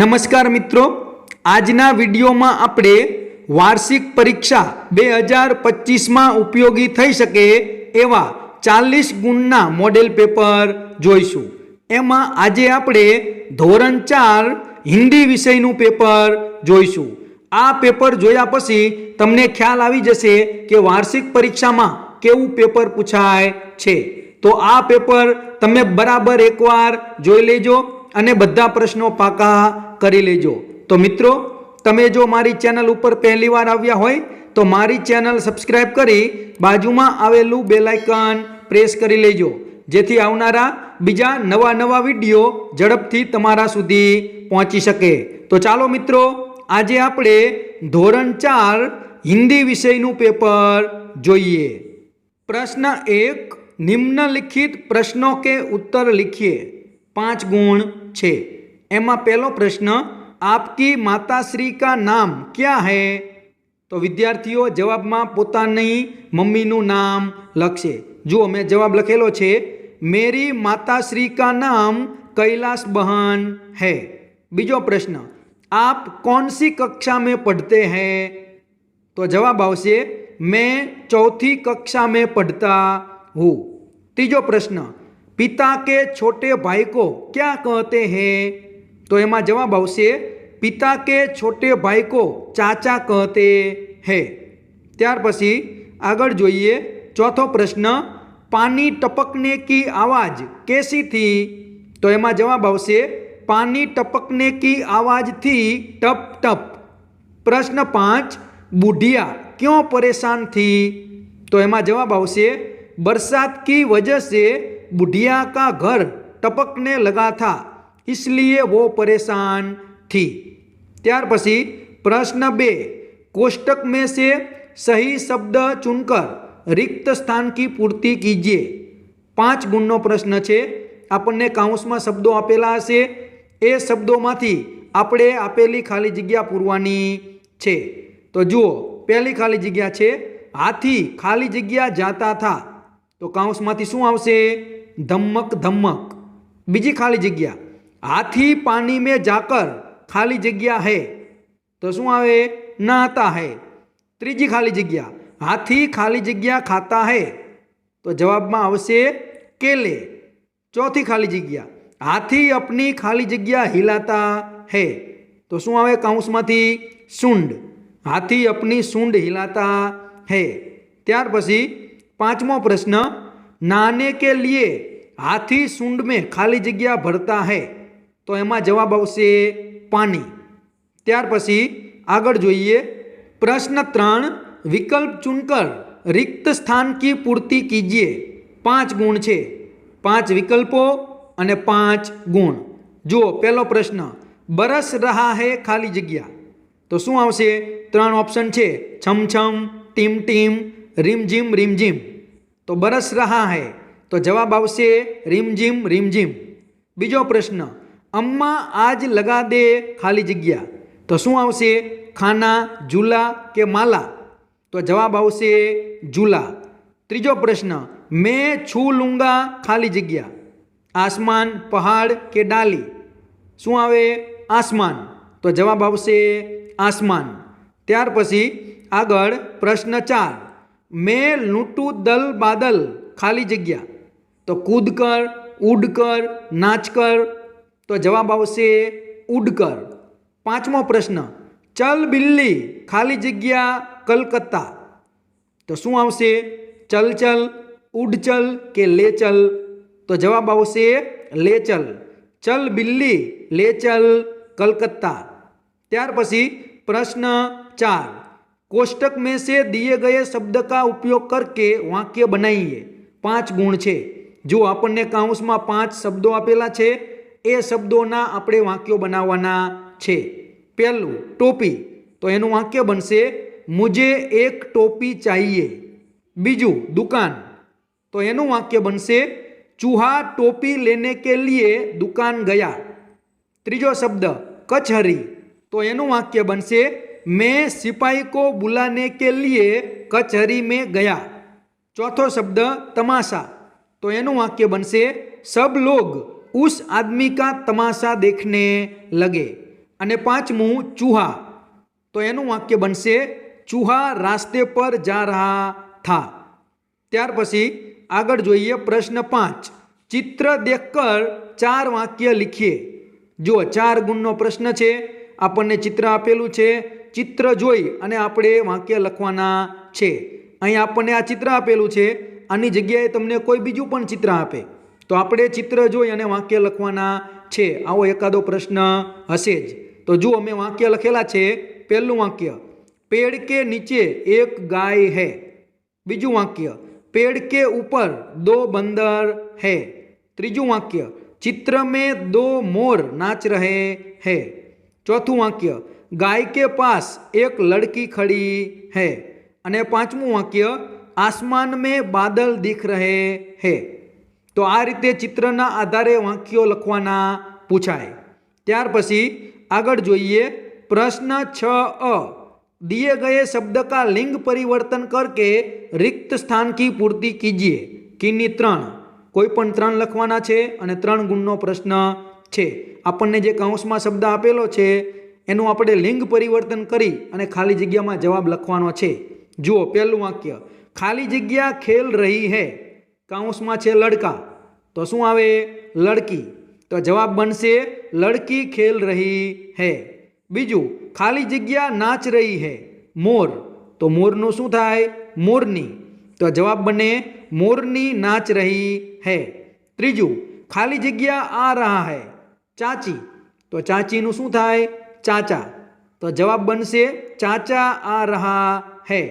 નમસ્કાર મિત્રો. આજના વિડીયોમાં આપણે વાર્ષિક પરીક્ષા બે હજાર પચીસમાં ઉપયોગી થઈ શકે એવા ચાલીસ ગુણના મોડેલ પેપર જોઈશું. એમાં આજે આપણે ધોરણ ચાર હિન્દી વિષયનું પેપર જોઈશું. આ પેપર જોયા પછી તમને ખ્યાલ આવી જશે કે વાર્ષિક પરીક્ષામાં કેવું પેપર પૂછાય છે. તો આ પેપર તમે બરાબર એકવાર જોઈ લેજો. અને બધા પ્રશ્નો પાકા કરી લેજો. તો મિત્રો, તમે જો મારી ચેનલ ઉપર પહેલી વાર આવ્યા હોય, તો મારી ચેનલ સબસ્ક્રાઇબ કરી બાજુમાં આવેલું બેલાઇકન પ્રેસ કરી લેજો. જેથી આવનારા બીજા નવા નવા વીડિયો ઝડપથી તમારા સુધી પહોંચી શકે. તો ચાલો મિત્રો, આજે આપણે ધોરણ ચાર હિન્દી વિષયનું પેપર જોઈએ. પ્રશ્ન એક, નિમ્નલિખિત પ્રશ્નો કે ઉત્તર લિખીએ. પાંચ ગુણ છે એમાં પહેલો પ્રશ્ન આપકી માતાશ્રી કા નામ ક્યાં હૈ તો વિદ્યાર્થીઓ જવાબમાં પોતાની મમ્મીનું નામ લખશે જુઓ મેં જવાબ લખેલો છે મેરી માતાશ્રી કા નામ કૈલાસ બહન હૈ બીજો પ્રશ્ન આપ कौन सी कक्षा में पढ़ते हैं तो जवाब આવશે मैं चौथी कक्षा में पढ़ता हूँ तीजो प्रश्न पिता के छोटे भाई को क्या कहते हैं? तो यहाँ जवाब पिता के छोटे भाई को चाचा कहते हैं। त्यार पी आग जो चौथो प्रश्न, पानी टपकने की आवाज़ कैसी थी? तो यहाँ जवाब पानी टपकने की आवाज़ थी टप टप। प्रश्न पाँच, बुढ़िया क्यों परेशान थी? तो यहाँ जवाब आरसात की वजह से बुढ़िया का घर टपकने लगा था इसलिए वो परेशान थी ત્યાર પછી પ્રશ્ન બે कोष्टक में से सही शब्द चुनकर रिक्त स्थान की पूर्ति कीजिए પાંચ ગુણનો પ્રશ્ન છે આપણને કાઉન્સમાં શબ્દો આપેલા હશે એ શબ્દોમાંથી આપણે આપેલી ખાલી જગ્યા પૂરવાની છે તો જુઓ પહેલી ખાલી જગ્યા છે હાથી ખાલી જગ્યા જાતા થા તો કાઉન્સમાંથી શું આવશે ધમક ધમક બીજી ખાલી જગ્યા હાથી પાણી મેં જાકર ખાલી જગ્યા હૈ તો શું આવે નહાતા હૈ ત્રીજી ખાલી જગ્યા હાથી ખાલી જગ્યા ખાતા હૈ તો જવાબમાં આવશે કેલે ચોથી ખાલી જગ્યા હાથી અપની ખાલી જગ્યા હિલાતા હૈ તો શું આવે કાઉન્સમાંથી સુંડ હાથી અપની સૂંડ હિલાતા હૈ ત્યાર પછી પાંચમો પ્રશ્ન નાને કે લીએ હાથી સૂંડ મેં ખાલી જગ્યા ભરતા હે. તો એમાં જવાબ આવશે પાણી. ત્યાર પછી આગળ જોઈએ. પ્રશ્ન ત્રણ, વિકલ્પ ચૂનકર રિક્ત સ્થાન કી પૂર્તિ કીજીએ. પાંચ ગુણ છે. પાંચ વિકલ્પો અને પાંચ ગુણ. જુઓ, પહેલો પ્રશ્ન, બરસ રહા હૈ ખાલી જગ્યા. તો શું આવશે? ત્રણ ઓપ્શન છે. છમ છમ, ટીમ ટીમ, રીમઝીમ રીમઝીમ. તો બરસ રહા હૈ તો જવાબ આવશે રીમઝીમ રીમઝીમ બીજો પ્રશ્ન, અમ્મા આજ લગા દે ખાલી જગ્યા. તો શું આવશે? ખાના, ઝૂલા કે માલા? તો જવાબ આવશે, ઝૂલા. ત્રીજો પ્રશ્ન, મેં છું લુંગા ખાલી જગ્યા. આસમાન, પહાડ કે ડાલી? શું આવે? આસમાન. તો જવાબ આવશે, આસમાન. ત્યાર પછી આગળ પ્રશ્ન ચાર. મેં લૂંટું દલ બાદલ ખાલી જગ્યા. તો કૂદ કર, ઉડ કર, નાચ કર. તો જવાબ આવશે ઉડ કર. પાંચમો પ્રશ્ન, ચલ બિલ્લી ખાલી જગ્યા કલકત્તા. તો શું આવશે? ચલ ચલ, ઉડ ચલ કે લે ચલ? તો જવાબ આવશે લે ચલ. ચલ બિલ્લી, લે ચલ, કલકત્તા. ત્યાર પછી પ્રશ્ન ચાર कोष्टक में से दिए गए शब्द का उपयोग करके वाक्य बनाइए પાંચ ગુણ છે જો આપણને કાઉન્સમાં પાંચ શબ્દો આપેલા છે એ શબ્દોના આપણે વાક્યો બનાવવાના છે પહેલું ટોપી તો એનું વાક્ય બનશે મુજે એક ટોપી ચાહીએ બીજું દુકાન તો એનું વાક્ય બનશે ચૂહા ટોપી લેને કે લીએ દુકાન ગયા ત્રીજો શબ્દ કચહરી તો એનું વાક્ય બનશે મેં સિપાહી કો બુલાને કે લીએ કચહરી મેં ગયા. ચોથો શબ્દ તમાશા. તો એનું વાક્ય બનશે, સબ લોગ ઉસ આદમી કા તમાશા દેખને લગે. અને પાંચમું, ચૂહા. તો એનું વાક્ય બનશે, ચૂહા રાસ્તે પર જા રહા થા. ત્યાર પછી આગળ જોઈએ પ્રશ્ન પાંચ, ચિત્ર દેખકર ચાર વાક્ય લીખીએ. જો ચાર ગુણનો પ્રશ્ન છે, આપણને ચિત્ર આપેલું છે ચિત્ર જોઈ અને આપણે વાક્ય લખવાના છે. અહીં આપણને આ ચિત્ર આપેલું છે. આની જગ્યાએ તમને કોઈ બીજું પણ ચિત્ર આપે. તો આપણે ચિત્ર જોઈ અને વાક્ય લખવાના છે. આવો એકાદો પ્રશ્ન હશે જ. તો જુઓ મેં વાક્ય લખેલા છે. પહેલું વાક્ય, પેડ કે નીચે એક ગાય હે? બીજું વાક્ય, પેડ કે ઉપર દો બંદર હે? ત્રીજું વાક્ય, ચિત્ર મેં દો મોર નાચ રહે હે? ચોથું વાક્ય ગાય કે પાસ એક લડકી ખડી હે અને પાંચમું વાક્ય, આસમાન મેં બાદલ દીખ રહે હૈ. તો આ રીતે ચિત્રના આધારે વાક્યો લખવાના પૂછાય. ત્યાર પછી આગળ જોઈએ પ્રશ્ન છ અ. દિએ ગયે શબ્દ કા લિંગ પરિવર્તન કરકે રિક્ત સ્થાન કી પૂર્તિ કીજીએ. કીની ત્રણ. કોઈ પણ ત્રણ લખવાના છે અને ત્રણ ગુણનો પ્રશ્ન છે. આપણને જે કૌંસમાં શબ્દ આપેલો છે એનું આપણે લિંગ પરિવર્તન કરી અને ખાલી જગ્યામાં જવાબ લખવાનો છે. જુઓ પહેલું વાક્ય, ખાલી જગ્યા ખેલ રહી હૈ કૌંસમાં છે લડકા. તો શું આવે? લડકી. તો જવાબ બનશે, લડકી ખેલ રહી હૈ. બીજું, ખાલી જગ્યા નાચ રહી હૈ, મોર. તો મોરનું શું થાય? મોરની. તો જવાબ બને, મોરની નાચ રહી હૈ. ત્રીજું, ખાલી જગ્યા આ રહા હૈ, ચાચી. તો ચાચીનું શું થાય? ચાચા. તો જવાબ બનશે, ચાચા આ રહા હૈ.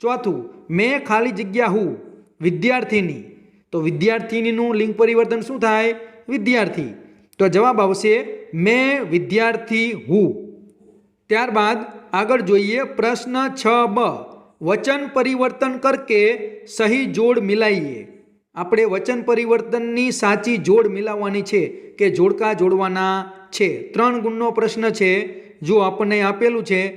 ચોથું, મેં ખાલી જગ્યા હું, વિદ્યાર્થીની. તો વિદ્યાર્થીનીનું લિંગ પરિવર્તન શું થાય? વિદ્યાર્થી. તો જવાબ આવશે, મેં વિદ્યાર્થી હું. ત્યારબાદ આગળ જોઈએ પ્રશ્ન છ બ, વચન પરિવર્તન કરકે સહી જોડ મિલાઈએ. આપણે વચન પરિવર્તનની સાચી જોડ મિલાવવાની છે કે જોડકા જોડવાના છે? ત્રણ ગુણનો પ્રશ્ન છે, જો આપણને આપેલું છે,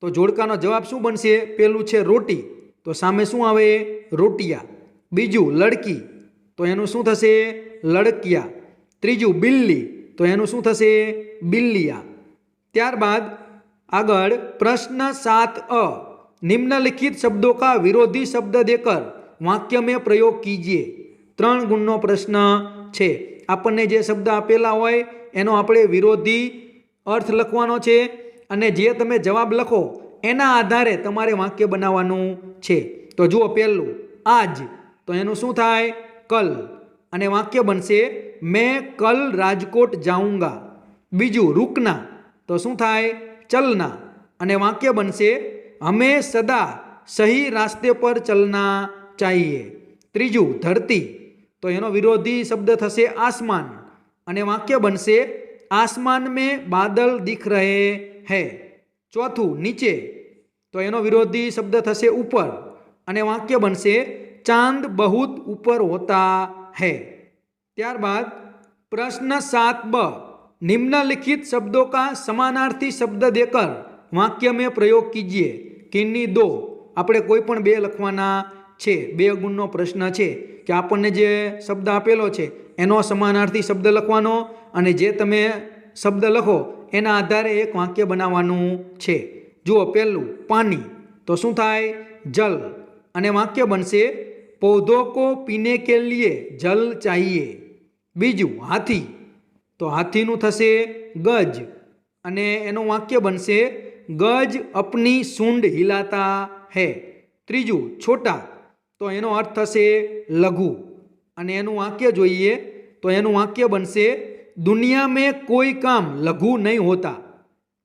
તો જોડકાનો જવાબ શું બનશે? પેલું છે રોટી. તો સામે શું આવે? રોટિયા. બીજું લડકી. તો એનું શું થશે? લડકિયા. ત્રીજું બિલ્લી. તો એનું શું થશે? બિલ્લિયા. ત્યારબાદ આગળ પ્રશ્ન સાત અ. નિમ્નલિખિત શબ્દો કા વિરોધી શબ્દ દેકર વાક્ય મેં પ્રયોગ કીજીએ. ત્રણ ગુણનો પ્રશ્ન છે. આપણને જે શબ્દ આપેલા હોય, એનો આપણે વિરોધી અર્થ લખવાનો છે અને જે તમે જવાબ લખો, એના આધારે તમારે વાક્ય બનાવવાનું છે. તો જુઓ પહેલું, આજ. તો એનું શું થાય? કલ. અને વાક્ય બનશે, મેં કલ રાજકોટ જાઉંગા. બીજું, રૂકના. તો શું થાય? ચલના. અને વાક્ય બનશે હમે સદા સહી રાસ્તે પર ચલના ચાહીએ. ત્રીજું, ધરતી. તો એનો વિરોધી શબ્દ થશે આસમાન. અને વાક્ય બનશે, આસમાન મેં બાદલ દિખ રહે હે. ચોથું, નીચે. તો એનો વિરોધી શબ્દ થશે ઉપર. અને વાક્ય બનશે, ચાંદ બહુત ઉપર હોતા હૈ. ત્યારબાદ, પ્રશ્ન સાત બ. નિમ્નલિખિત શબ્દો કા સમાનાર્થી શબ્દ દેકર વાક્ય મેં પ્રયોગ કીજીએ. કિન્ની દો. આપણે કોઈ પણ બે લખવાના છે, બે ગુણનો પ્રશ્ન છે કે આપણને જે શબ્દ આપેલો છે, એનો સમાનાર્થી શબ્દ લખવાનો અને જે તમે શબ્દ લખો, એના આધારે એક વાક્ય બનાવવાનું છે. જુઓ, પહેલું, પાણી. તો શું થાય? જલ. અને વાક્ય બનશે, પૌધો કો પીને કે લીએ જલ ચાહીએ. બીજું, હાથી. તો હાથીનું થશે, ગજ. અને એનું વાક્ય બનશે, ગજ અપની સૂંઢ હિલાતા હૈ. ત્રીજું, છોટા. તો એનો અર્થ થશે લઘુ. અને એનું વાક્ય જોઈએ તો એનું વાક્ય બનશે, દુનિયા મેં કોઈ કામ લઘુ નહીં હોતા.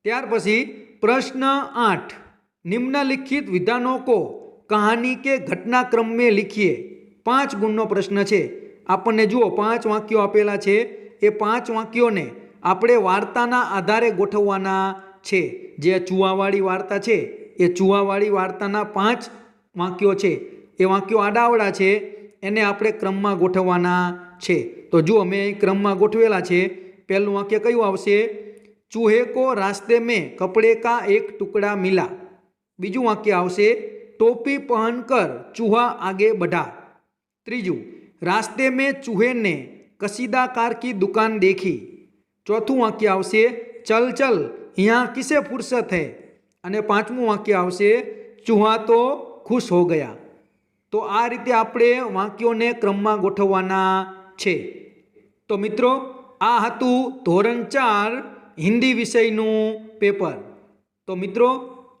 ત્યાર પછી પ્રશ્ન આઠ, નિમ્નલિખિત વિધાનો કો કહાની કે ઘટનાક્રમ મેં લીખીએ? પાંચ ગુણનો પ્રશ્ન છે. આપણને જુઓ, પાંચ વાક્યો આપેલા છે. એ પાંચ વાક્યોને આપણે વાર્તાના આધારે ગોઠવવાના છે. જે ચૂવાવાળી વાર્તા છે, એ ચૂવાવાળી વાર્તાના પાંચ વાક્યો છે. એ વાંક્યો આડાવડા છે, એને આપણે ક્રમમાં ગોઠવવાના છે. તો જુઓ, મેં ક્રમમાં ગોઠવેલા છે. પહેલું વાક્ય કયું આવશે? ચૂહે કો રાસ્તે મેં કપડે કા એક ટુકડા મિલા. બીજું વાક્ય આવશે? ટોપી પહન કર ચૂહા આગે બઢા. ત્રીજું, રાસ્તે મેં ચૂહેને કસીદાકાર કી દુકાન દેખી. ચોથું વાક્ય આવશે? ચલ ચલ અહીંયા કિસે ફુરસત હૈ? અને પાંચમું વાક્ય આવશે? ચૂહા તો ખુશ હો ગયા. તો આ રીતે આપણે વાક્યોને ક્રમમાં ગોઠવવાના છે. તો મિત્રો, આ હતું ધોરણ ચાર હિન્દી વિષયનું પેપર. તો મિત્રો,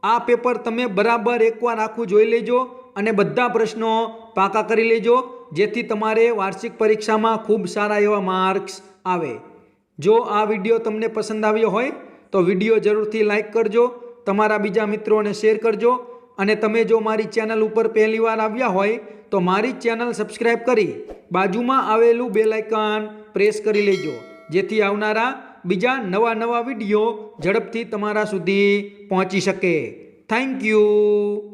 આ પેપર તમે બરાબર એકવાર આખું જોઈ લેજો અને બધા પ્રશ્નો પાકા કરી લેજો, જેથી તમારે વાર્ષિક પરીક્ષામાં ખૂબ સારા એવા માર્ક્સ આવે. જો આ વીડિયો તમને પસંદ આવ્યો હોય, તો વીડિયો જરૂરથી લાઈક કરજો, તમારા બીજા મિત્રોને શેર કરજો અને તમે જો મારી ચેનલ ઉપર પહેલી વાર આવ્યા હોય, તો મારી ચેનલ સબસ્ક્રાઈબ કરી બાજુમાં આવેલું બેલ આઇકન પ્રેસ કરી લેજો. જેથી આવનારા બીજા નવા નવા વીડિયો ઝડપથી તમારા સુધી પહોંચી શકે. Thank you